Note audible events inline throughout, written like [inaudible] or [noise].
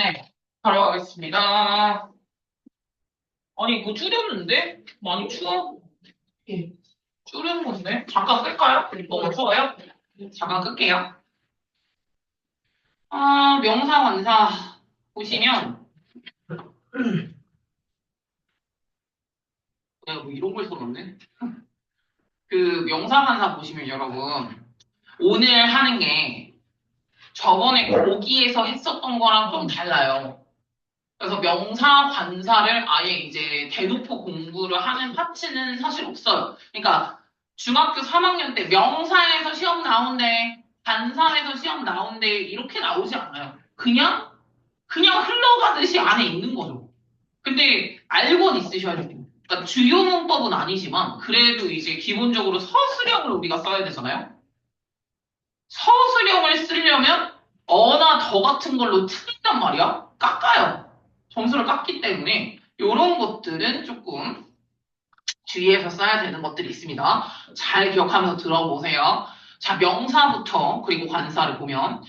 네, 바로 가겠습니다. 아니, 이거 줄였는데? 많이 추워? 예. 줄인 건데? 잠깐 끌까요? 너무 추워요? 잠깐 끌게요. 아, 명사, 관사 보시면 내가 뭐 이런 걸 써놨네? 그 명사, 관사 보시면 여러분 오늘 하는 게 저번에 거기에서 했었던 거랑 좀 달라요. 그래서 명사, 관사를 아예 이제 대놓고 공부를 하는 파트는 사실 없어요. 그러니까 중학교 3학년 때 명사에서 시험 나온대, 관사에서 시험 나온대 이렇게 나오지 않아요. 그냥 그냥 흘러가듯이 안에 있는 거죠. 근데 알고는 있으셔야 돼요. 그러니까 주요 문법은 아니지만 그래도 이제 기본적으로 서술형을 우리가 써야 되잖아요. 서술형을 쓰려면 어나 더 같은 걸로 틀린단 말이야. 깎아요. 점수를 깎기 때문에 이런 것들은 조금 주의해서 써야 되는 것들이 있습니다. 잘 기억하면서 들어보세요. 자, 명사부터 그리고 관사를 보면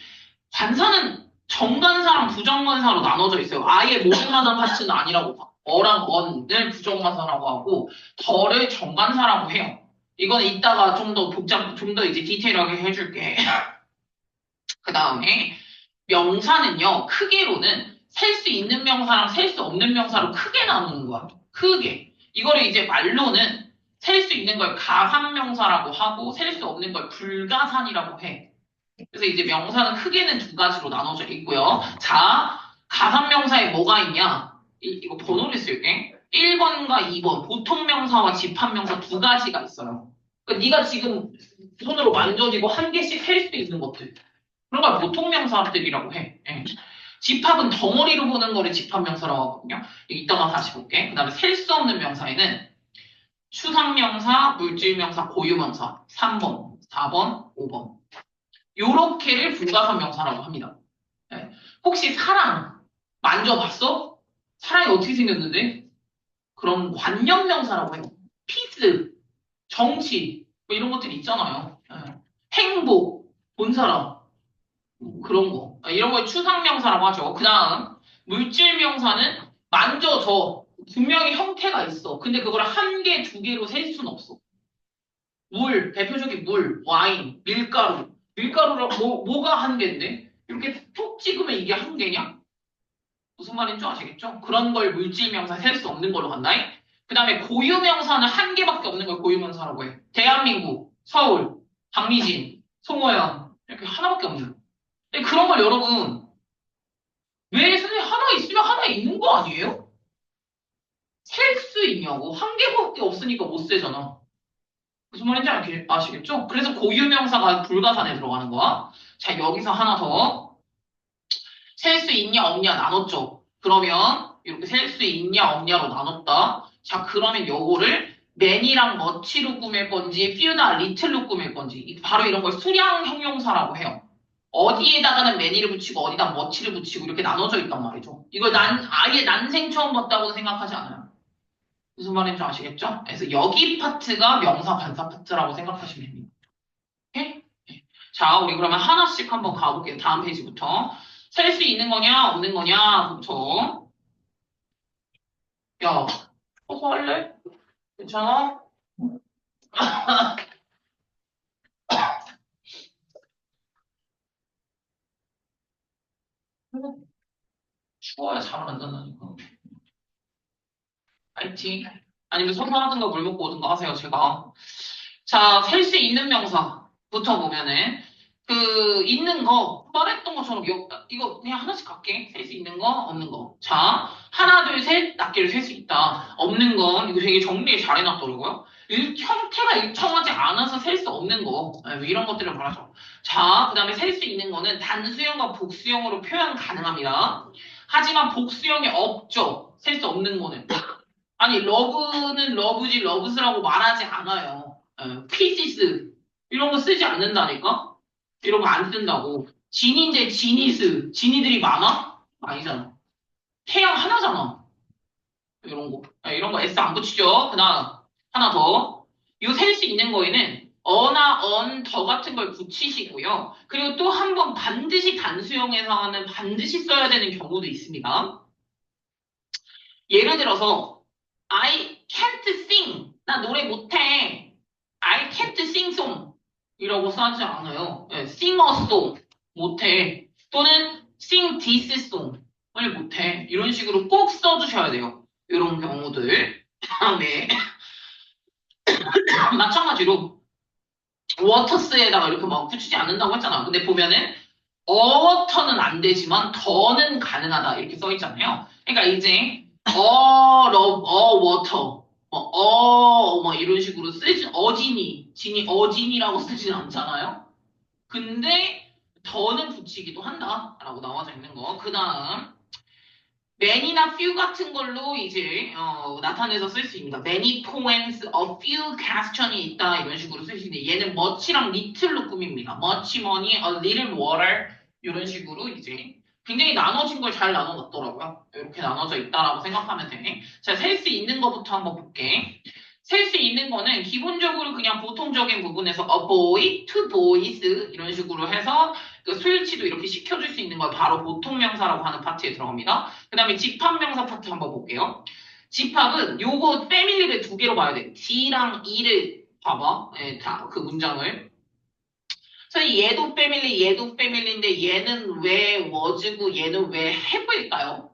관사는 정관사랑 부정관사로 나눠져 있어요. 아예 모든마다 파트는 아니라고 봐. 어랑 언을 부정관사라고 하고 덜을 정관사라고 해요. 이건 이따가 좀 더 복잡, 좀 더 이제 디테일하게 해줄게. 그 다음에 명사는요, 크게로는 셀 수 있는 명사랑 셀 수 없는 명사로 크게 나누는 거야. 크게. 이거를 이제 말로는 셀 수 있는 걸 가산명사라고 하고 셀 수 없는 걸 불가산이라고 해. 그래서 이제 명사는 크게는 두 가지로 나눠져 있고요. 자, 가산명사에 뭐가 있냐? 이, 이거 번호를 쓸게. 1번과 2번, 보통 명사와 집합 명사 두 가지가 있어요. 그러니까 네가 지금 손으로 만져지고 한 개씩 셀 수 있는 것들. 그런 걸 보통 명사들이라고 해. 예. 집합은 덩어리로 보는 거를 집합 명사라고 하거든요. 이따가 다시 볼게. 그 다음에 셀 수 없는 명사에는 추상명사, 물질명사, 고유명사 3번, 4번, 5번 요렇게를 불가산명사라고 합니다. 예. 혹시 사랑 만져봤어? 사랑이 어떻게 생겼는데? 그럼 관념 명사라고 해요. 피스, 정치 뭐 이런 것들이 있잖아요. 예. 행복, 본 사람 뭐 그런 거. 아, 이런 걸 추상명사라고 하죠. 그 다음, 물질명사는 만져져. 분명히 형태가 있어. 근데 그걸 한 개, 두 개로 셀 수는 없어. 물, 대표적인 물, 와인, 밀가루. 밀가루랑 뭐, 뭐가 한 개인데? 이렇게 툭 찍으면 이게 한 개냐? 무슨 말인지 아시겠죠? 그런 걸 물질명사 셀 수 없는 걸로 간다. 그 다음에 고유명사는 한 개밖에 없는 걸 고유명사라고 해. 대한민국, 서울, 박미진, 송호연. 이렇게 하나밖에 없는 그런 걸 여러분 왜 선생님 하나 있으면 하나 있는 거 아니에요? 셀 수 있냐고. 한 개밖에 없으니까 못 세잖아. 무슨 말인지 알- 아시겠죠? 그래서 고유명사가 불가산에 들어가는 거야. 자 여기서 하나 더. 셀 수 있냐 없냐 나눴죠. 그러면 이렇게 셀 수 있냐 없냐로 나눴다. 자 그러면 요거를 맨이랑 머치로 꾸밀 건지 퓨나 리틀로 꾸밀 건지 이- 바로 이런 걸 수량 형용사라고 해요 어디에다가는 매니를 붙이고 어디다 머치를 붙이고 이렇게 나눠져 있단 말이죠. 이걸 난 아예 난생 처음 봤다고 생각하지 않아요. 무슨 말인지 아시겠죠? 그래서 여기 파트가 명사 관사 파트라고 생각하시면 됩니다. 오케이? 네. 자, 우리 그러면 하나씩 한번 가볼게요. 다음 페이지부터. 셀 수 있는 거냐, 없는 거냐부터. 야, 어서 할래? 괜찮아? [laughs] 추워야 잠을 안 잔다니까. 파이팅. 아니면 선물하든 가 물 먹고 오든 가 하세요, 제가. 자, 셀 수 있는 명사부터 보면은, 그, 있는 거, 말했던 것처럼, 요- 이거 그냥 하나씩 갈게. 셀 수 있는 거, 없는 거. 자, 하나, 둘, 셋, 낱개를 셀 수 있다. 없는 건, 이거 되게 정리 잘 해놨더라고요. 일, 형태가 일정하지 않아서 셀 수 없는 거. 네, 뭐 이런 것들을 말하죠. 자, 그 다음에 셀 수 있는 거는 단수형과 복수형으로 표현 가능합니다. 하지만 복수형이 없죠. 셀 수 없는 거는. 아니, 러브는 러브지, 러브스라고 말하지 않아요. 어, 피시스. 이런 거 쓰지 않는다니까? 이런 거 안 쓴다고. 진인데 지니스. 진이들이 많아? 아니잖아. 태양 하나잖아. 이런 거. 아, 이런 거 S 안 붙이죠? 그 다음, 하나 더. 요 셀 수 있는 거에는 어나 언, 더 같은 걸 붙이시고요. 그리고 또 한 번 반드시 단수형에서는 반드시 써야 되는 경우도 있습니다. 예를 들어서 I can't sing. 나 노래 못해. I can't sing song. 이라고 써지 않아요. a song. 못해. 또는 sing this song을 못해. 이런 식으로 꼭 써주셔야 돼요. 이런 경우들. 다음에 [coughs] 마찬가지로 워터스에다가 이렇게 막 붙이지 않는다고 했잖아. 근데 보면은 어터는 안 되지만 더는 가능하다 이렇게 써 있잖아요. 그러니까 이제 어러 어 워터 어뭐 이런 식으로 쓰지 어진이 진이 어진이라고 쓰진 않잖아요. 근데 더는 붙이기도 한다 라고 나와져 있는 거. 그 다음 many나 few 같은 걸로 이제 어, 나타내서 쓸 수 있습니다. many poems, a few question이 있다 이런 식으로 쓸 수 있는데 얘는 much랑 little로 꾸밉니다. much money, a little water 이런 식으로 이제 굉장히 나눠진 걸 잘 나눠놨더라고요. 이렇게 나눠져 있다라고 생각하면 돼. 자, 셀 수 있는 것부터 한번 볼게. 셀 수 있는 거는 기본적으로 그냥 보통적인 부분에서 a boy, two boys 이런 식으로 해서 그 수일치도 이렇게 시켜줄 수 있는 걸 바로 보통명사라고 하는 파트에 들어갑니다. 그 다음에 집합명사 파트 한번 볼게요. 집합은 요거 패밀리를 두 개로 봐야 돼. D랑 E를 봐봐. 예, 다 그 문장을. 그래서 얘도 패밀리, 얘도 패밀리인데 얘는 왜 워즈고 얘는 왜 have일까요?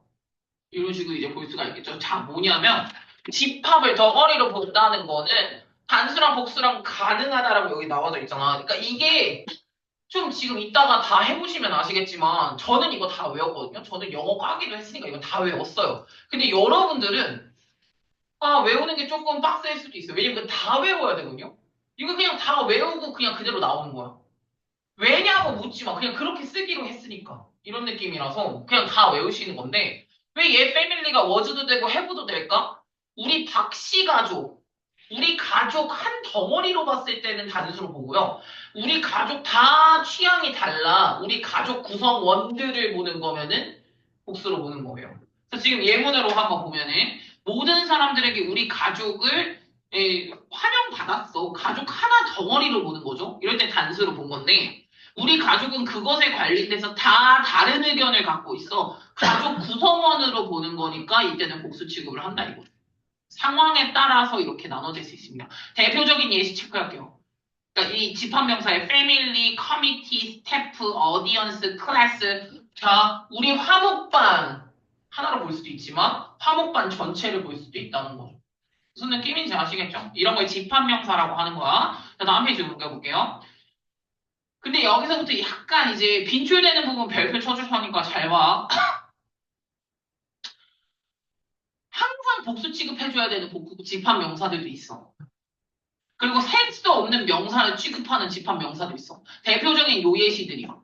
이런 식으로 이제 볼 수가 있겠죠. 자, 뭐냐면 집합을 덩어리로 본다는 거는 단수랑 복수랑 가능하다라고 여기 나와져 있잖아. 그러니까 이게 좀 지금 이따가 다 해보시면 아시겠지만 저는 이거 다 외웠거든요. 저는 영어 까기도 했으니까 이거 다 외웠어요. 근데 여러분들은 아 외우는 게 조금 빡셀 수도 있어요. 왜냐면 다 외워야 되거든요. 이거 그냥 다 외우고 그냥 그대로 나오는 거야. 왜냐고 묻지 마. 그냥 그렇게 쓰기로 했으니까. 이런 느낌이라서 그냥 다 외우시는 건데 왜 얘 패밀리가 워즈도 되고 해부도 될까? 우리 박씨 가족, 우리 가족 한 덩어리로 봤을 때는 단수로 보고요. 우리 가족 다 취향이 달라. 우리 가족 구성원들을 보는 거면은 복수로 보는 거예요. 그래서 지금 예문으로 한번 보면은 모든 사람들에게 우리 가족을 예, 환영받았어. 가족 하나 덩어리로 보는 거죠. 이럴 때 단수로 본 건데 우리 가족은 그것에 관련돼서 다 다른 의견을 갖고 있어. 가족 구성원으로 보는 거니까 이때는 복수 취급을 한다 이거죠. 상황에 따라서 이렇게 나눠질 수 있습니다. 대표적인 예시 체크할게요. 그러니까 이 집합명사의 family, committee, staff, audience, class. 자, 우리 화목반 하나로 볼 수도 있지만 화목반 전체를 볼 수도 있다는 거죠. 무슨 느낌인지 아시겠죠? 이런 걸 집합명사라고 하는 거야. 자, 다음 페이지 넘겨볼게요. 근데 여기서부터 약간 이제 빈출되는 부분 별표 쳐줄 테니까 잘 봐. 항상 복수 취급해줘야 되는 복수 집합 명사들도 있어. 그리고 셀수 없는 명사를 취급하는 집합 명사도 있어. 대표적인 요 예시들이야.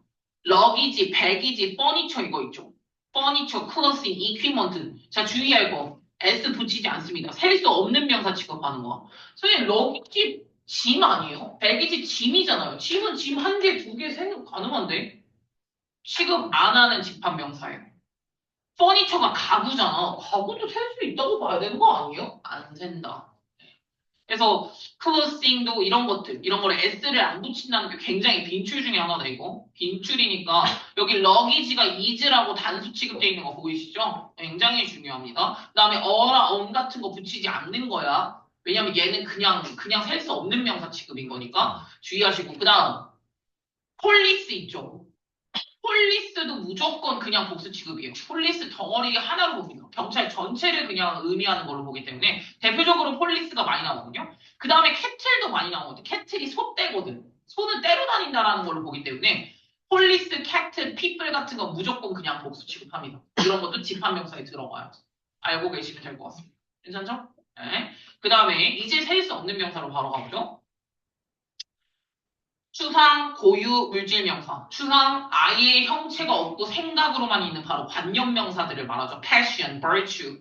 럭이지, 백이지, 퍼니처 이거 있죠. 퍼니처, 클러싱, 이퀴먼트. 자 주의할 거. S 붙이지 않습니다. 셀 수 없는 명사 취급하는 거. 선생님 럭이지 짐 아니에요? 백이지 짐이잖아요. 짐은 짐 한 개, 두 개, 세 개 가능한데? 취급 안 하는 집합 명사예요. 퍼니처가 가구잖아. 가구도 셀 수 있다고 봐야 되는 거 아니에요? 안 센다. 그래서 클로싱도 이런 것들, 이런 거를 S를 안 붙인다는 게 굉장히 빈출 중에 하나다 이거. 빈출이니까 여기 러기지가 이즈라고 단수 취급되어 있는 거 보이시죠? 굉장히 중요합니다. 그 다음에 어나 엄 같은 거 붙이지 않는 거야. 왜냐면 얘는 그냥 그냥 셀 수 없는 명사 취급인 거니까 주의하시고 그 다음 폴리스 있죠. 폴리스도 무조건 그냥 복수 취급이에요. 폴리스 덩어리 하나로 봅니다. 경찰 전체를 그냥 의미하는 걸로 보기 때문에 대표적으로 폴리스가 많이 나오거든요. 그 다음에 캐틀도 많이 나오거든. 캐틀이 소떼거든. 소는 때로 다닌다라는 걸로 보기 때문에 폴리스, 캐틀, 피플 같은 거 무조건 그냥 복수 취급합니다. 이런 것도 집합명사에 들어가요. 알고 계시면 될 것 같습니다. 괜찮죠? 네. 그 다음에 이제 셀 수 없는 명사로 바로 가보죠. 추상, 고유, 물질명사. 추상, 아예 형체가 없고 생각으로만 있는 바로 관념명사들을 말하죠. passion, virtue,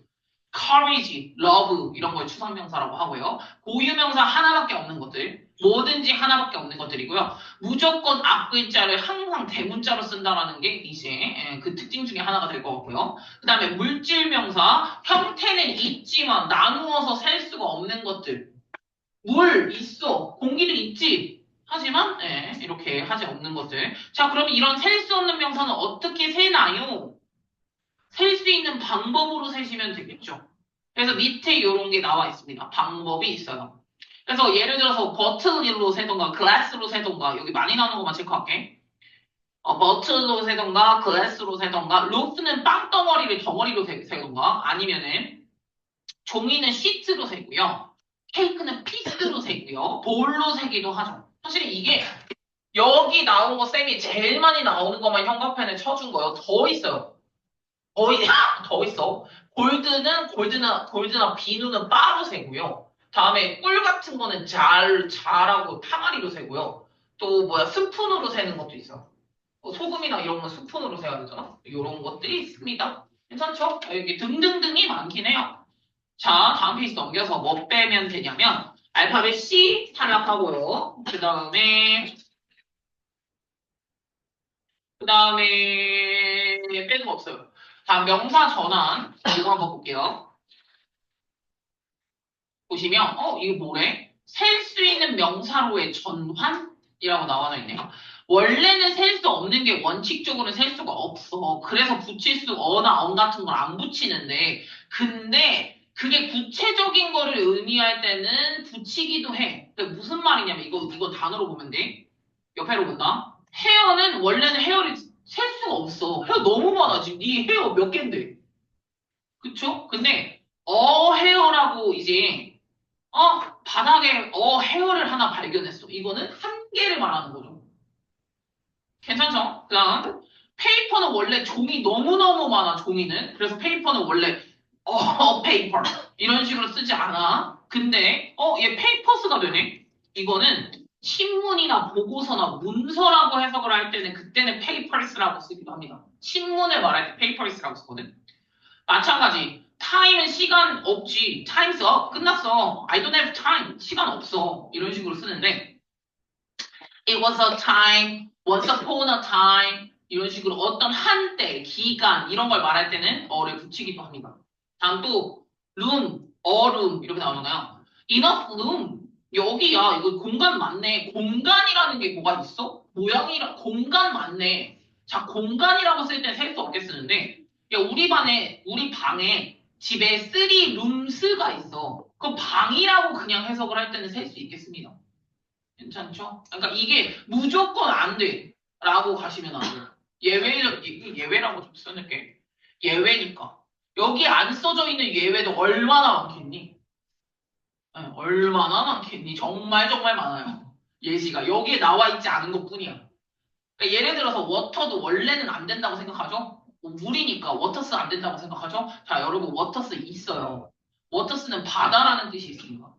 courage, love 이런 걸 추상명사라고 하고요. 고유명사 하나밖에 없는 것들. 뭐든지 하나밖에 없는 것들이고요. 무조건 앞글자를 항상 대문자로 쓴다라는 게 이제 그 특징 중에 하나가 될 것 같고요. 그 다음에 물질명사, 형태는 있지만 나누어서 셀 수가 없는 것들. 물 있어. 공기도 있지. 하지만 예, 이렇게 하지 없는 것들. 자, 그럼 이런 셀 수 없는 명사는 어떻게 세나요? 셀 수 있는 방법으로 세시면 되겠죠. 그래서 밑에 이런 게 나와 있습니다. 방법이 있어요. 그래서 예를 들어서 버틀로 세던가 글라스로 세던가 여기 많이 나오는 것만 체크할게. 어, 버틀로 세던가 글라스로 세던가 루프는 빵덩어리를 덩어리로 세, 세던가 아니면은 종이는 시트로 세고요. 케이크는 피스로 세고 요. 볼로 세기도 하죠. 사실 이게 여기 나온 거 쌤이 제일 많이 나오는 것만 형광펜을 쳐준 거예요. 더 있어요. 더, [laughs] 있어. 골드는 골드나 골드나 비누는 바로 세고요. 다음에 꿀 같은 거는 잘 잘하고 탕아리로 세고요. 또 뭐야 스푼으로 세는 것도 있어. 뭐 소금이나 이런 건 스푼으로 세야 되잖아. 이런 것들이 있습니다. 괜찮죠? 여기 등등등이 많긴 해요. 자, 다음 페이지 넘겨서 뭐 빼면 되냐면 알파벳 C 탈락하고요. 그 다음에 그 다음에 빼는 거 없어요. 다음 명사 전환 이거 한번 볼게요. 보시면 어 이거 뭐래? 셀 수 있는 명사로의 전환이라고 나와져 있네요. 원래는 셀 수 없는 게 원칙적으로는 셀 수가 없어. 그래서 붙일 수 어나 언 같은 걸 안 붙이는데 근데 그게 구체적인 거를 의미할 때는 붙이기도 해. 그게 무슨 말이냐면 이거 이거 단어로 보면 돼. 옆에로 본다. 헤어는 원래는 헤어를 셀 수가 없어. 헤어 너무 많아 지금 네 헤어 몇 개인데. 그쵸? 근데 어 헤어라고 이제 어 바닥에 어 헤어를 하나 발견했어. 이거는 한 개를 말하는 거죠. 괜찮죠? 그다음 페이퍼는 원래 종이 너무너무 많아 종이는. 그래서 페이퍼는 원래 어 [laughs] 페이퍼 이런 식으로 쓰지 않아. 근데 어 얘 페이퍼스가 되네. 이거는 신문이나 보고서나 문서라고 해석을 할 때는 그때는 페이퍼스라고 쓰기도 합니다. 신문을 말할 때 페이퍼스라고 쓰거든. 마찬가지. time은 시간 없지. time's up. 끝났어. I don't have time. 시간 없어. 이런 식으로 쓰는데 it was a time, once upon a time 이런 식으로 어떤 한때, 기간 이런 걸 말할 때는 어를 붙이기도 합니다. 다음 또 room, 이렇게 나오잖아요. enough room 여기야 이거 공간 맞네. 공간이라는 게 뭐가 있어? 모양이라 공간 맞네. 자 공간이라고 쓸 때 셀 수 없게 쓰는데 야 우리 반에 우리 방에 집에 쓰리 룸스가 있어. 그 방이라고 그냥 해석을 할 때는 셀 수 있겠습니다. 괜찮죠? 그러니까 이게 무조건 안 돼. 라고 가시면 안 돼요. 예외, 예외라고 좀 써낼게. 예외니까. 여기 안 써져 있는 예외도 얼마나 많겠니? 네, 얼마나 많겠니? 정말 정말 많아요. 예시가. 여기에 나와 있지 않은 것 뿐이야. 그러니까 예를 들어서 워터도 원래는 안 된다고 생각하죠? 물이니까 워터스 안 된다고 생각하죠? 자, 여러분 워터스 있어요. 워터스는 바다라는 뜻이 있습니다.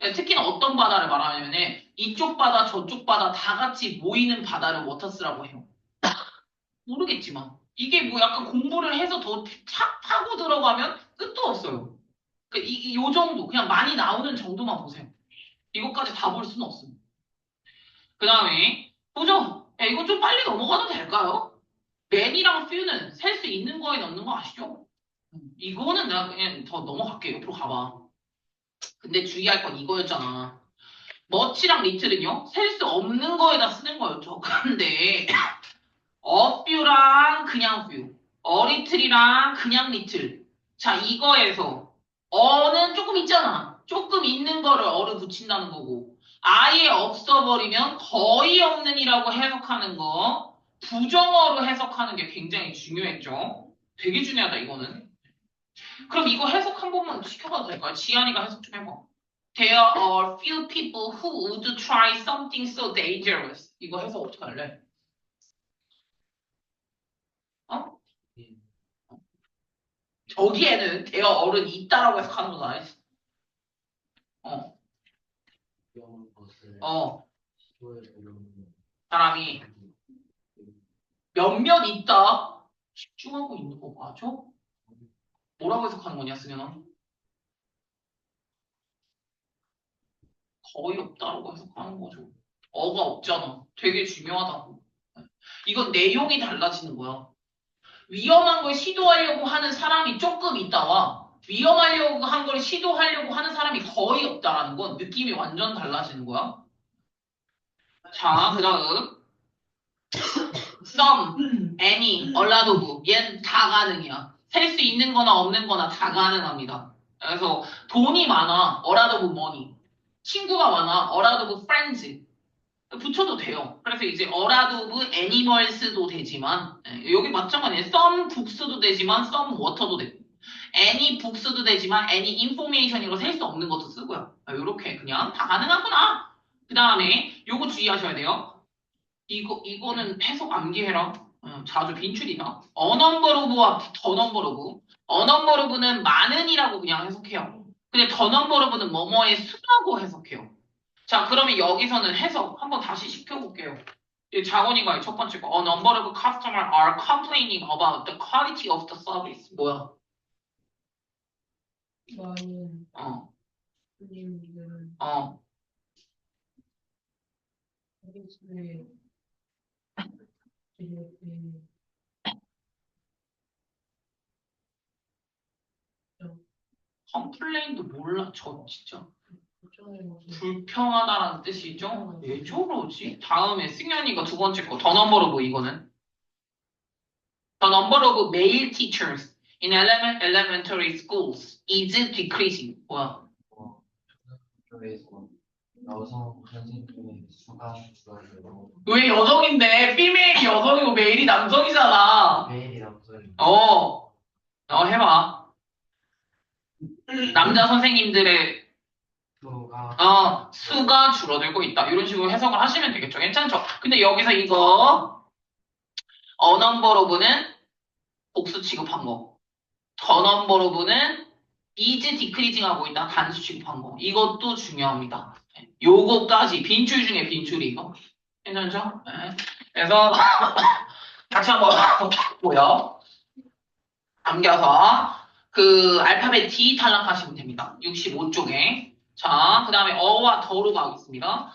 네, 특히나 어떤 바다를 말하냐면 이쪽 바다 저쪽 바다 다 같이 모이는 바다를 워터스라고 해요. [coughs] 모르겠지만 이게 뭐 약간 공부를 해서 더 착 파고 들어가면 끝도 없어요. 그러니까 이, 이- 요 정도 그냥 많이 나오는 정도만 보세요. 이것까지 다 볼 수는 없습니다. 그 다음에 보죠. 야, 이거 좀 빨리 넘어가도 될까요? 맨이랑 few는 셀 수 있는 거에 넣는 거 아시죠? 음, 이거는 내가 그냥 더 넘어갈게요. 옆으로 가봐. 근데 주의할 건 이거였잖아. 머치랑 리틀은요, 셀 수 없는 거에다 쓰는 거였죠. [laughs] 근데, 어뷰랑 그냥 뷰, 어리틀이랑 그냥 리틀. 자, 이거에서, 어는 조금 있잖아. 조금 있는 거를 어를 붙인다는 거고, 아예 없어버리면 거의 없는이라고 해석하는 거, 부정어로 해석하는 게 굉장히 중요했죠. 되게 중요하다, 이거는. 그럼 이거 해석 한 번만 시켜봐도 될까요? 지안이가 해석 좀 해봐. There are few people who would try something so dangerous. 이거 해석 어떻게 할래? 어? 저기에는 there are은 있다라고 해석하는 건 아니지. 어, 어, 사람이 몇몇 있다. 집중하고 있는 거 맞아? 뭐라고 해석하는 거냐, 승현아? 거의 없다라고 해석하는 거죠. 어가 없잖아. 되게 중요하다고. 이건 내용이 달라지는 거야. 위험한 걸 시도하려고 하는 사람이 조금 있다와 위험하려고 한 걸 시도하려고 하는 사람이 거의 없다라는 건 느낌이 완전 달라지는 거야. 자, 그 다음. some, any, a lot of. 얘는 다 가능이야. 셀 수 있는 거나 없는 거나 다 가능합니다. 그래서 돈이 많아. of money. 친구가 많아. of friends. 붙여도 돼요. 그래서 이제 of animals도 되지만, 예, 여기 마찬가지예요. some books도 되지만, some water도 되고. any books도 되지만, any information이라고 셀 수 없는 것도 쓰고요. 이렇게 그냥 다 가능하구나. 그 다음에 요거 주의하셔야 돼요. 이거, 이거는 해석 암기해라. 어, 자주 빈출이다. 어넘버로브와 더넘버로브. 어넘버로브는 많은이라고 그냥 해석해요. 근데 더넘버로브는 뭐뭐의 수라고 해석해요. 자, 그러면 여기서는 해석 한번 다시 시켜볼게요. 이 자원이가 첫 번째 거. A number of customers are complaining about the quality of the service. 뭐야? 많은 어, 손님들은 어. 서비스에 이렇게 컴플레인도 몰라, 저 진짜. 불평하다라는 뜻이죠? 왜 저러지? 다음에 승현이가 두 번째 거. 더 넘버 오브 이거는. The number of male teachers in element, elementary schools is decreasing. 뭐야? 학교에서 여성 선생님의 수가 줄어들고 왜 여성인데? 피메일이 여성이고 메일이 남성이잖아. 매일 남성이 어, 어, 해봐. 남자 선생님들의 어, 수가 줄어들고 있다. 이런 식으로 해석을 하시면 되겠죠. 괜찮죠? 근데 여기서 이거 어넘버로브는 복수 취급한 거. 더넘버로브는 is decreasing 하고 있다. 단수 취급한 거. 이것도 중요합니다. 요거까지 빈줄 중에 빈줄이 이거. 괜찮죠? 네. 그래서 [coughs] 같이 한번 보고요. 남겨서 그 알파벳 D 탈락하시면 됩니다. 65쪽에. 자, 그 다음에 어와 더로 가겠습니다.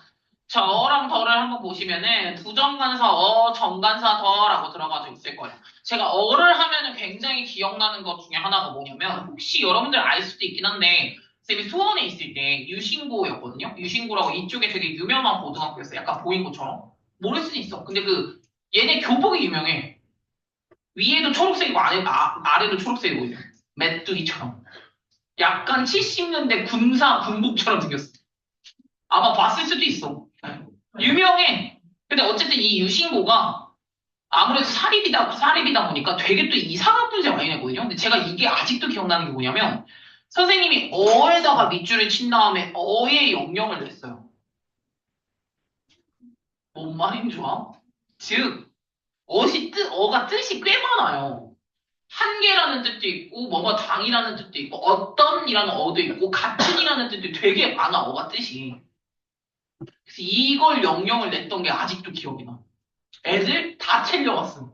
자, 어랑 더를 한번 보시면은 부정관사 어, 정관사 더라고 들어가져 있을 거예요. 제가 어를 하면은 굉장히 기억나는 것 중에 하나가 뭐냐면 혹시 여러분들 알 수도 있긴 한데 쌤이 수원에 있을 때 유신고였거든요. 유신고라고 이쪽에 되게 유명한 고등학교였어요. 약간 보인 것처럼. 모를 수도 있어. 근데 그 얘네 교복이 유명해. 위에도 초록색이고 아래, 아, 아래도 초록색이고. 메뚜기처럼. 약간 70년대 군사 군복처럼 생겼어. 아마 봤을 수도 있어. 유명해. 근데 어쨌든 이 유신고가 아무래도 사립이다, 사립이다 보니까 되게 또 이상한 문제 많이 내거든요. 근데 제가 이게 아직도 기억나는 게 뭐냐면 선생님이 어에다가 밑줄을 친 다음에 어의 영역을 냈어요. 뭔 말인 줄 알아? 즉, 어시 뜻, 어가 뜻이 꽤 많아요. 한계라는 뜻도 있고, 뭐뭐 당이라는 뜻도 있고, 어떤이라는 어도 있고, 같은이라는 뜻도 되게 많아, 어가 뜻이. 그래서 이걸 영영을 냈던 게 아직도 기억이 나. 애들 다 틀려왔어.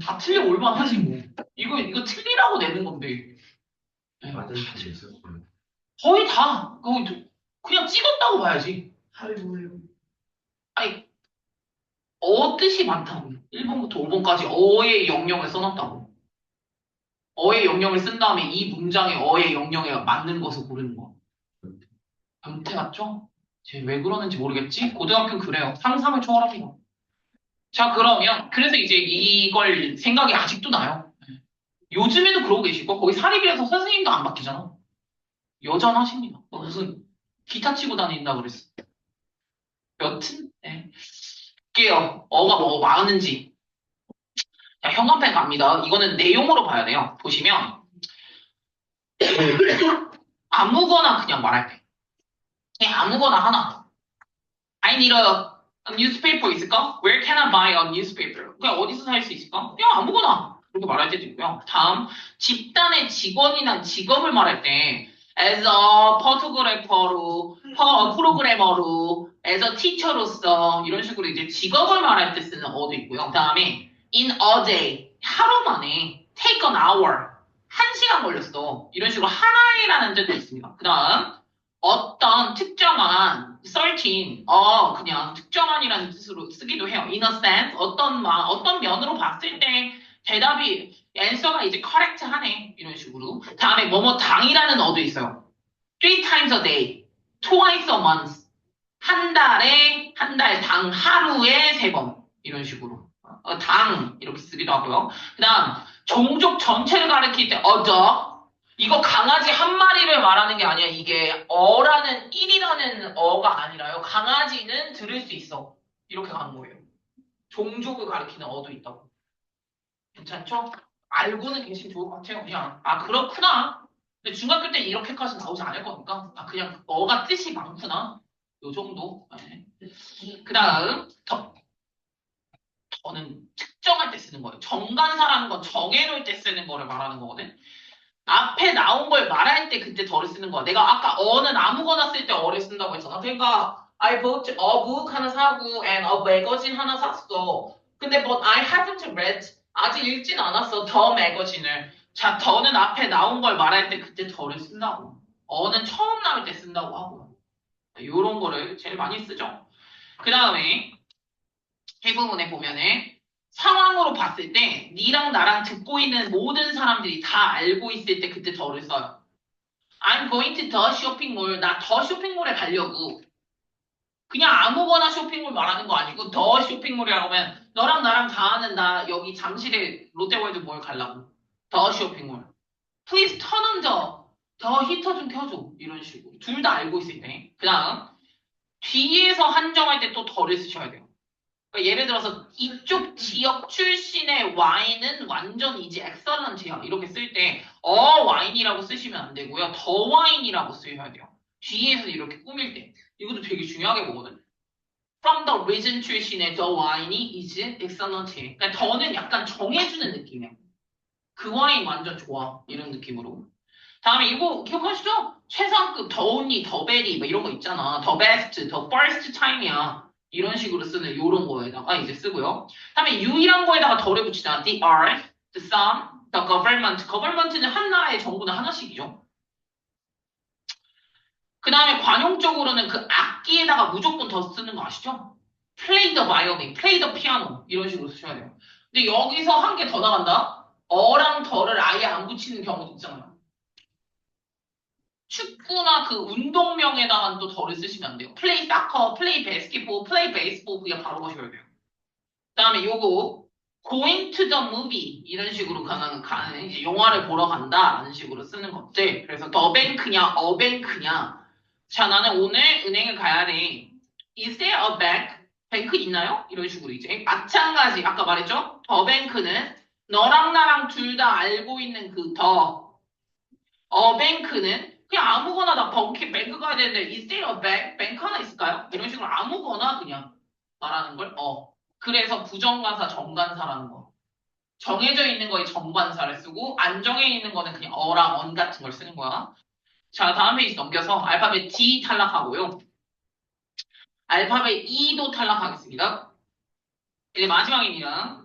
다 틀려 올만하지 뭐. 이거 이거 틀리라고 내는 건데. 네. 수 있었어요. 거의 다 그거 그냥 찍었다고 봐야지. 하루 몰려 아니 어 뜻이 많다고. 1번부터 5번까지 어의 영역을 써놨다고. 어의 영역을 쓴 다음에 이 문장의 어의 영역에 맞는 것을 고르는 거야. 변태 같죠? 쟤 왜 그러는지 모르겠지? 고등학교는 그래요. 상상을 초월합니다. 자, 그러면, 그래서 이제 이걸 생각이 아직도 나요. 요즘에도 그러고 계시고, 거기 사립이라서 선생님도 안 바뀌잖아. 여전하십니다. 뭐 무슨 기타 치고 다닌다 그랬어. 여튼, 네. 볼게요. 어가 뭐 많은지. 자, 형광펜 갑니다. 이거는 내용으로 봐야 돼요. 보시면, 아무거나 그냥 말할 때. 그냥 아무거나 하나. I need a, a newspaper 있을까? Where can I buy a newspaper? 그냥 어디서 살 수 있을까? 그냥 아무거나. 그렇게 말할 때도 있고요. 다음, 집단의 직원이나 직업을 말할 때, as a photographer로, 퍼- 프로그래머로, as a teacher로서, 이런 식으로 이제 직업을 말할 때 쓰는 어도 있고요. 그 다음에, in a day, 하루 만에, take an hour, 한 시간 걸렸어. 이런 식으로 하나이라는 뜻도 있습니다. 그 다음, 어떤 특정한, certain, 어, 그냥 특정한이라는 뜻으로 쓰기도 해요. in a sense, 어떤 마, 어떤 면으로 봤을 때 대답이 answer가 이제 correct 하네. 이런 식으로. 다음에 뭐뭐 당이라는 어도 있어요. three times a day. twice a month. 한 달에 한 달 당 하루에 세 번. 이런 식으로 어, 당 이렇게 쓰기도 하고요 그 다음 종족 전체를 가리킬 때 other 이거 강아지 한 마리를 말하는 게 아니야 이게 어라는 1이라는 어가 아니라요 강아지는 들을 수 있어 이렇게 가는 거예요 종족을 가리키는 어도 있다고 괜찮죠? 알고는 계시면 좋을 것 같아요. 그냥 아 그렇구나. 근데 중학교 때 이렇게까지 나오지 않을 거니까 아 그냥 어가 뜻이 많구나. 요 정도. 네. 그 다음 더 더는 특정할 때 쓰는 거예요. 정관사라는 건 정해놓을 때 쓰는 거를 말하는 거거든. 앞에 나온 걸 말할 때 그때 더를 쓰는 거야. 내가 아까 어는 아무거나 쓸 때 어를 쓴다고 했잖아. 그러니까 I bought a book 하나 사고 and a magazine 하나 샀어. 근데 but I haven't read 아직 읽진 않았어. 더 매거진을. 자, 더는 앞에 나온 걸 말할 때 그때 더를 쓴다고. 어는 처음 나올 때 쓴다고 하고. 요런 거를 제일 많이 쓰죠. 그 다음에 이 부분에 보면은 상황으로 봤을 때 니랑 나랑 듣고 있는 모든 사람들이 다 알고 있을 때 그때 더를 써요. I'm going to the mall. 나더 쇼핑몰에 가려고. 그냥 아무거나 쇼핑몰 말하는 거 아니고 더 쇼핑몰이라고 하면 너랑 나랑 다 아는 나 여기 잠실에 롯데월드 몰 가려고 더 쇼핑몰 Please turn on the 더 히터 좀 켜줘 이런 식으로 둘 다 알고 있을 때 그 다음 뒤에서 한정할 때 또 더를 쓰셔야 돼요 예를 들어서 이쪽 지역 출신의 와인은 완전 이제 엑설런트야 이렇게 쓸 때 어 와인이라고 쓰시면 안 되고요 더 와인이라고 쓰셔야 돼요 뒤에서 이렇게 꾸밀 때 이것도 되게 중요하게 보거든. From the region 출신의 the wine이 is excellent. 그러니까 더는 약간 정해주는 느낌이야. 그 와인 완전 좋아. 이런 느낌으로. 다음에 이거 기억하시죠? 최상급, 더 언니, 더 베리 뭐 이런 거 있잖아. 더 베스트, 더 first time이야. 이런 식으로 쓰는 요런 거에다가 이제 쓰고요. 다음에 유일한 거에다가 더를 붙이잖아. The earth, the sun, the government. government는 한 나라의 정부는 하나씩이죠. 그 다음에 관용적으로는 그 악기에다가 무조건 더 쓰는 거 아시죠? play the violin, play the piano 이런 식으로 쓰셔야 돼요. 근데 여기서 한 개 더 나간다? 어랑 더를 아예 안 붙이는 경우도 있잖아요. 축구나 그 운동명에다가 또 더를 쓰시면 안 돼요. play soccer, play basketball, play baseball 그냥 바로 가셔야 돼요. 그 다음에 요거 going to the movie 이런 식으로 가는, 가는 이제 영화를 보러 간다라는 식으로 쓰는 것들. 그래서 더 뱅크냐, 어 뱅크냐. 자, 나는 오늘 은행을 가야 돼. Is there a bank? 뱅크 있나요? 이런 식으로 이제 마찬가지 아까 말했죠? 더 뱅크는 너랑 나랑 둘 다 알고 있는 그 더. 어 뱅크는 그냥 아무거나 나 뱅크, 뱅크 가야 되는데 is there a bank? 뱅크 하나 있을까요? 이런 식으로 아무거나 그냥 말하는 걸 어. 그래서 부정관사, 정관사라는 거. 정해져 있는 거에 정관사를 쓰고 안 정해 있는 거는 그냥 어랑 언 같은 걸 쓰는 거야. 자, 다음 페이지 넘겨서 알파벳 D 탈락하고요. 알파벳 E도 탈락하겠습니다. 이제 마지막입니다.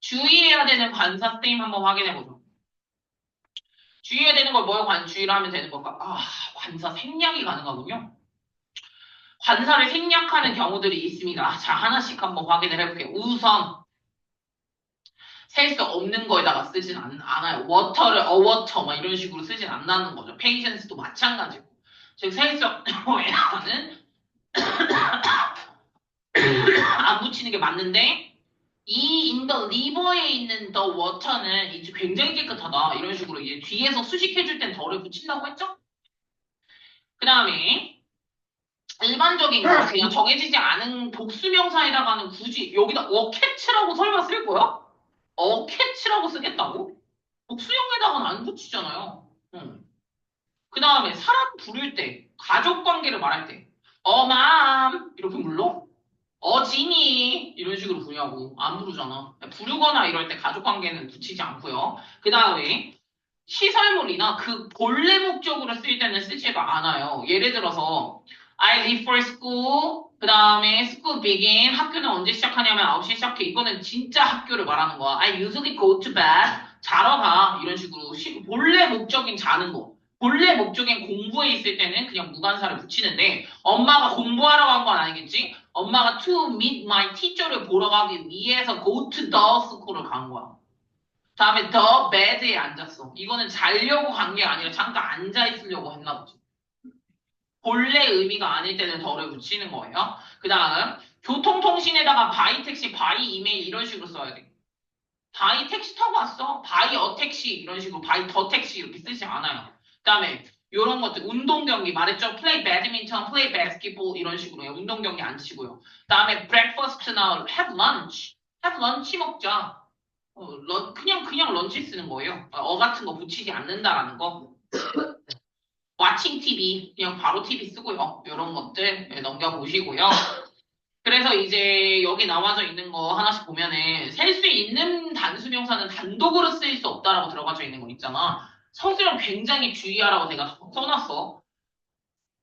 주의해야 되는 관사 쌤 한번 확인해보죠. 주의해야 되는 걸 뭐에 관 주의를 하면 되는 걸까? 아, 관사 생략이 가능하군요. 관사를 생략하는 경우들이 있습니다. 자, 하나씩 한번 확인을 해볼게요. 우선 셀 수 없는 거에다가 쓰진 않, 않아요. 워터를 어워터 막 이런 식으로 쓰진 않는 거죠. 페이션스도 마찬가지고. 즉, 셀 수 없는 거에다가는 [coughs] 안 붙이는 게 맞는데 이 인더 리버에 있는 더 워터는 이제 굉장히 깨끗하다. 이런 식으로 이제 뒤에서 수식해줄 땐 더를 붙인다고 했죠? 그 다음에 일반적인 거 그냥 정해지지 않은 복수명사에다가는 굳이 여기다 어캐치라고 설마 쓸 거야? 어캐치라고 쓰겠다고? 복수형에다가는 안 붙이잖아요. 응. 그 다음에 사람 부를 때 가족 관계를 말할 때 어맘 이렇게 불러? 어진이 이런 식으로 부르냐고 안 부르잖아. 부르거나 이럴 때 가족 관계는 붙이지 않고요. 그 다음에 시설물이나 그 본래 목적으로 쓸 때는 쓰지가 않아요. 예를 들어서 I leave for school. 그 다음에 school begin. 학교는 언제 시작하냐면 9시에 시작해. 이거는 진짜 학교를 말하는 거야. I usually go to bed. 자러 가. 이런 식으로 시- 본래 목적인 자는 거. 본래 목적인 공부에 있을 때는 그냥 무관사를 붙이는데 엄마가 공부하러 간 건 아니겠지? 엄마가 to meet my teacher를 보러 가기 위해서 go to the school을 간 거야. 다음에 the bed에 앉았어. 이거는 자려고 간 게 아니라 잠깐 앉아 있으려고 했나 보지. 본래 의미가 아닐 때는 더를 붙이는 거예요. 그 다음 교통통신에다가 바이 택시, 바이 이메일 이런 식으로 써야 돼. 바이 택시 타고 왔어. 바이 어 택시 이런 식으로 바이 더 택시 이렇게 쓰지 않아요. 그다음에 이런 것들 운동 경기 말했죠. 플레이 배드민턴, 플레이 바스켓볼 이런 식으로 해요. 운동 경기 안 치고요. 그다음에 breakfast나 have lunch, have lunch 먹자. 어, 런- 그냥 그냥 런치 쓰는 거예요. 어 같은 거 붙이지 않는다라는 거. [laughs] watching TV 그냥 바로 TV 쓰고요. 이런 것들 네, 넘겨보시고요. 그래서 이제 여기 나와져 있는 거 하나씩 보면은 셀 수 있는 단수 명사는 단독으로 쓰일 수 없다라고 들어가져 있는 거 있잖아. 서술은 굉장히 주의하라고 내가 써놨어.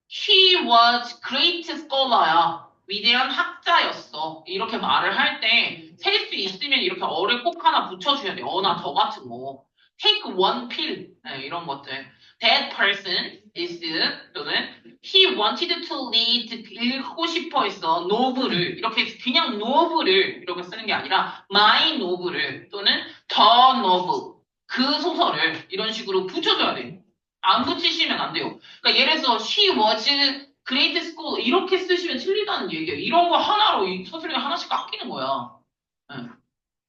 He was great scholar야. 위대한 학자였어. 이렇게 말을 할 때 셀 수 있으면 이렇게 어를 꼭 하나 붙여줘야 돼. 어나 더 같은 거. Take one pill. 네, 이런 것들. That person is 또는 he wanted to read 읽고 싶어 했어. 노블을 이렇게 그냥 노블을 이렇게 쓰는 게 아니라 my 노블을 또는 the novel 그 소설을 이런 식으로 붙여줘야 돼. 안 붙이시면 안 돼요. 그러니까 예를 들어서 she was great school 이렇게 쓰시면 틀리다는 얘기예요. 이런 거 하나로 이 서술이 하나씩 깎이는 거야.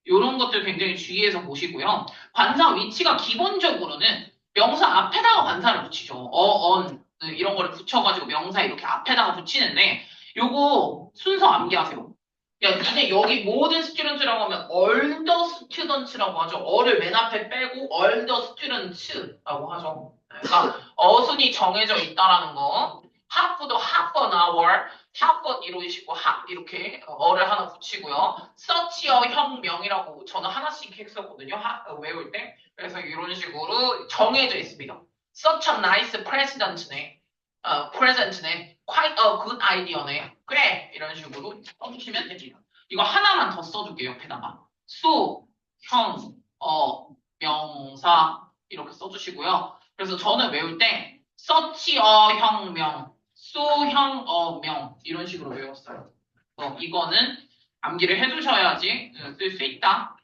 이런 것들 굉장히 주의해서 보시고요. 관사 위치가 기본적으로는 명사 앞에다가 관사를 붙이죠. 어, on 이런 거를 붙여가지고 명사 이렇게 앞에다가 붙이는데 요거 순서 암기하세요. 야, 근데 여기 모든 스튜던트라고 하면 the students라고 하죠. 어를 맨 앞에 빼고 the students라고 하죠. 그러니까 어순이 정해져 있다라는 거. hour, half an 이런 식으로 half 이렇게 어를 하나 붙이고요. a 혁명이라고 저는 하나씩 했었거든요. 하- 외울 때. 그래서 이런 식으로 정해져 있습니다. Such a nice president네. 어, present네. Quite a good idea네. 꽤 이런 식으로 써주시면 됩니다. 이거 하나만 더 써줄게요. 옆에다가. 수, 형, 어, 명사 이렇게 써주시고요. 그래서 저는 외울 때 such a 혁명, 수, 형, 어, 명 이런 식으로 외웠어요. 어, 이거는 암기를 해두셔야지 쓸 수 있다.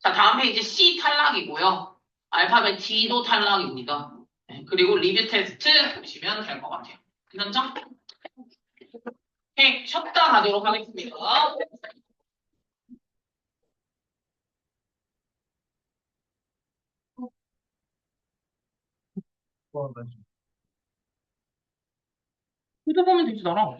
자, 다음 페이지 C 탈락이고요. 알파벳 D도 탈락입니다. 네, 그리고 리뷰 테스트 보시면 될 것 같아요. 괜찮죠? 오케이, 쉬었다 가도록 하겠습니다. 어, 맞아. 훑어보면 되지, 나랑.